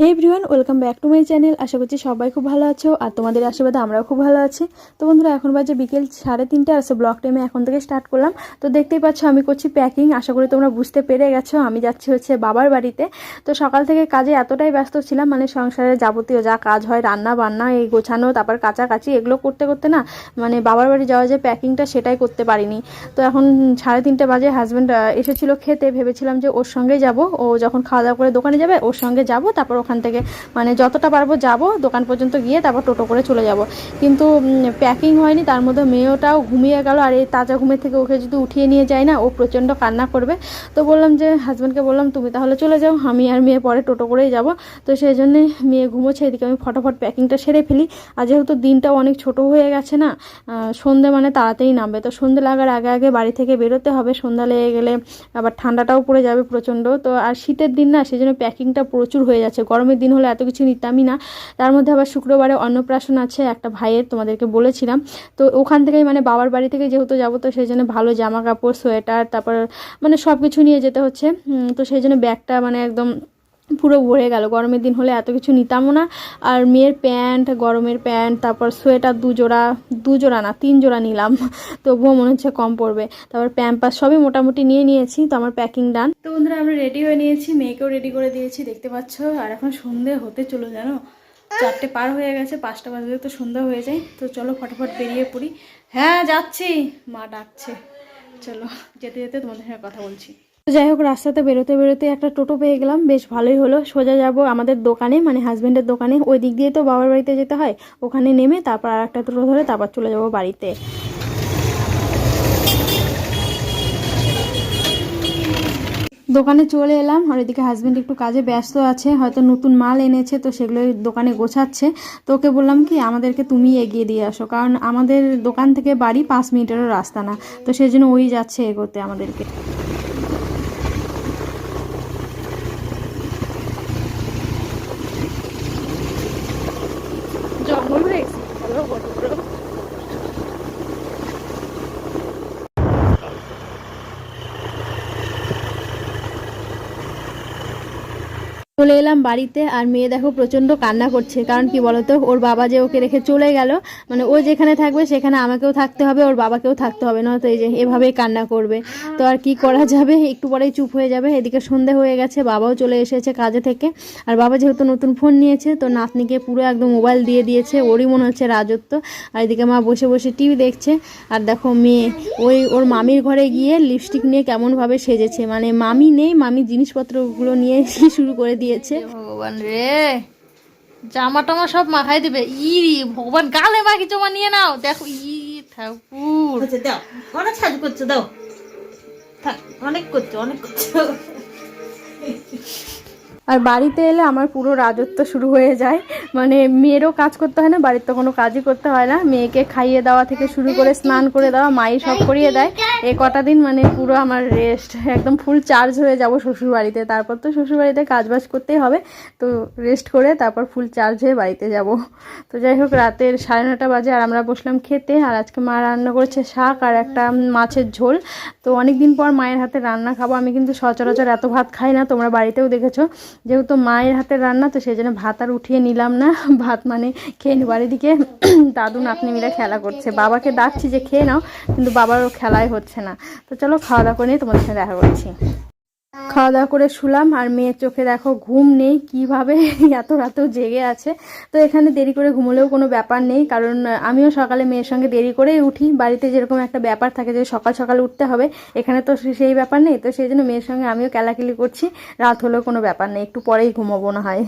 Hey everyone welcome back to my channel আশা করছি সবাই খুব ভালো আছো আর তোমাদের আশীর্বাদে আমরাও খুব ভালো আছি। তো বন্ধুরা, এখন বাজে বিকেল সাড়ে তিনটে আসে ব্লগ টাইমে এখন থেকে স্টার্ট করলাম। তো দেখতেই পাচ্ছ আমি করছি প্যাকিং আশা করি তোমরা বুঝতে পেরে গেছো। আমি যাচ্ছি হচ্ছে বাবার বাড়িতে। তো সকাল থেকে কাজে এতটাই ব্যস্ত ছিলাম মানে সংসারের যাবতীয় যা কাজ হয়, রান্না বান্না, এই গোছানো, তারপর কাচাকাচি, এগুলো করতে করতে না মানে বাবার বাড়ি যাওয়া যে প্যাকিংটা সেটাই করতে পারিনি। তো এখন সাড়ে তিনটে বাজে হাজব্যান্ড এসেছিল খেতে, ভেবেছিলাম যে ওর সঙ্গেই যাব। ও যখন খাওয়া দাওয়া করে দোকানে যাবে, ওর সঙ্গে যাব, তারপর ওখান থেকে মানে যতটা পারব যাব, দোকান পর্যন্ত গিয়ে তারপর টোটো করে চলে যাব। কিন্তু প্যাকিং হয়নি, তার মধ্যে মেয়েটাও ঘুমিয়ে গেল, আর এই তাজা ঘুমের থেকে ওকে যদি উঠিয়ে নিয়ে যায় না, ও প্রচণ্ড কান্না করবে। তো বললাম যে হাজব্যান্ডকে বললাম, তুমি তাহলে চলে যাও, আমি আর মেয়ে পরে টোটো করেই যাব। তো সেই জন্যে মেয়ে ঘুমোচ্ছে, এদিকে আমি ফটাফট প্যাকিংটা সেরে ফেলি। আর যেহেতু দিনটাও অনেক ছোট হয়ে গেছে না সন্ধে মানে তাড়াতাড়ি নামবে। তো সন্ধে লাগার আগে আগে বাড়ি থেকে বেরোতে হবে, সন্ধ্যা লেগে গেলে আবার ঠান্ডাটাও পড়ে যাবে প্রচণ্ড। তো আর শীতের দিন না, সেই জন্য প্যাকিংটা প্রচুর হয়ে যাচ্ছে গরমের দিন হলে এত কিছু নিতামই না। তার মধ্যে আবার শুক্রবারে অন্নপ্রাশন আছে, একটা ভাইয়ের তোমাদেরকে বলেছিলাম। তো ওখান থেকেই মানে বাবার বাড়ি থেকে যেহেতু যাব, তো সেই জন্য ভালো জামা কাপড় সোয়েটার, তারপর মানে সব কিছু নিয়ে যেতে হচ্ছে। তো সেই জন্য ব্যাগটা মানে একদম পুরো ভরে গেল। গরমের দিন হলে এত কিছু নিতামও না। আর মেয়ের প্যান্ট, গরমের প্যান্ট, তারপর সোয়েটার দু জোড়া দু জোড়া না, তিন জোড়া নিলাম। তবুও মনে হচ্ছে কম পড়বে। তারপর প্যাম্পাস সবই মোটামুটি নিয়ে নিয়েছি। তো আমার প্যাকিং ডান তো বন্ধুরা, আমরা রেডি হয়ে নিয়েছি। মেয়েকেও রেডি করে দিয়েছি, দেখতে পাচ্ছ। আর এখন সন্ধে হতে চলো জানো? চারটে পার হয়ে গেছে, পাঁচটা বাজলে তো সন্ধ্যা হয়ে যায়। তো চলো ফটাফট বেরিয়ে পড়ি। হ্যাঁ যাচ্ছি। মা ডাকছে। চলো, যেতে যেতে তোমাদের সঙ্গে কথা বলছি। যাই হোক, রাস্তাতে বেরোতে বেরোতে একটা টোটো পেয়ে গেলাম। বেশ ভালোই হলো। সোজা যাব আমাদের দোকানে মানে হাজব্যান্ডের দোকানে। ওই দিক দিয়ে তো বাবার বাড়িতে যেতে হয়। ওখানে নেমে তারপর আর একটা টোটো ধরে তারপর চলে যাব বাড়িতে। দোকানে চলে এলাম। আর এদিকে হাজব্যান্ড একটু কাজে ব্যস্ত আছে। হয়তো নতুন মাল এনেছে, তো সেগুলো দোকানে গোছাচ্ছে। তো ওকে বললাম কি, আমাদেরকে তুমি এগিয়ে দিয়ে আসো। কারণ আমাদের দোকান থেকে বাড়ি পাঁচ মিনিটেরও রাস্তা না। তো সেই জন্য ওই যাচ্ছে এগোতে আমাদেরকে জঙ্গল হয়ে গেছে ভালো বড় বড় চলে এলাম বাড়িতে আর মেয়ে দেখো প্রচণ্ড কান্না করছে। কারণ কি বলতো, ওর বাবা যে ওকে রেখে চলে গেল মানে ও যেখানে থাকবে সেখানে আমাকেও থাকতে হবে, ওর বাবাকেও থাকতে হবে না তো এই যে এভাবেই কান্না করবে। তো আর কি করা যাবে? একটু পরেই চুপ হয়ে যাবে। এদিকে সন্ধে হয়ে গেছে, বাবাও চলে এসেছে কাজে থেকে। আর বাবা যেহেতু নতুন ফোন নিয়েছে, তো নাতনিকে পুরো একদম মোবাইল দিয়ে দিয়েছে, ওরই মনে হচ্ছে রাজত্ব। আর এদিকে মা বসে বসে টিভি দেখছে। আর দেখো মেয়ে, ওই ওর মামির ঘরে গিয়ে লিপস্টিক নিয়ে কেমনভাবে সেজেছে। মানে মামি নেই, মামি জিনিসপত্রগুলো নিয়ে শুরু করে দিয়েছে। ভগবান রে। জামা টামা সব মাখাই দিবে। ই ভগবান গালে মাখি জমা নিয়ে নাও। দেখো ই ঠাকুর। আচ্ছা দাও। অনেক সাজু করছ দাও। থাক অনেক করছ অনেক করছ। আর বাড়িতে এলে আমার পুরো রাজত্ব শুরু হয়ে যায়। মানে মেয়েরও কাজ করতে হয় না, বাড়ির তো কোনো কাজই করতে হয় না। মেয়েকে খাইয়ে দেওয়া থেকে শুরু করে স্নান করে দেওয়া, মাই সব করিয়ে দেয়। এ কটা দিন মানে পুরো আমার রেস্ট একদম ফুল চার্জ হয়ে যাব শ্বশুর বাড়িতে তারপর তো শ্বশুর বাড়িতে কাজ বাজ করতেই হবে। তো রেস্ট করে তারপর ফুল চার্জ হয়ে বাড়িতে যাব। তো যাই হোক, রাতের সাড়ে নটা বাজে আর আমরা বসলাম খেতে। আর আজকে মা রান্না করেছে শাক আর একটা মাছের ঝোল। তো অনেক দিন পর মায়ের হাতে রান্না খাব। আমি কিন্তু সচরাচর এত ভাত খাই না, তোমরা বাড়িতেও দেখেছ। যেহেতু মায়ের হাতে রান্না, তো সেই জন্য ভাত আর উঠিয়ে নিলাম না। ভাত মানে খেয়ে নিই আর এদিকে দাদু নাতনি মিলে খেলা করছে। বাবাকে ডাকছি যে, খেয়ে নাও। কিন্তু বাবারও খেলাই হচ্ছে না। তো চলো, খাওয়া দাওয়া করে নিয়ে তোমাদের সঙ্গে দেখা করছি। খাওয়া দাওয়া করে শুলাম আর মেয়ের চোখে দেখো ঘুম নেই, কীভাবে এত রাতেও জেগে আছে। তো এখানে দেরি করে ঘুমলেও কোনো ব্যাপার নেই, কারণ আমিও সকালে মেয়ের সঙ্গে দেরি করেই উঠি। বাড়িতে যেরকম একটা ব্যাপার থাকে যে সকাল সকাল উঠতে হবে, এখানে তো সেই ব্যাপার নেই। তো সেই জন্য মেয়ের সঙ্গে আমিও কেলাকেলি করছি, রাত হলেও কোনো ব্যাপার নেই, একটু পরেই ঘুমাবো না হয়।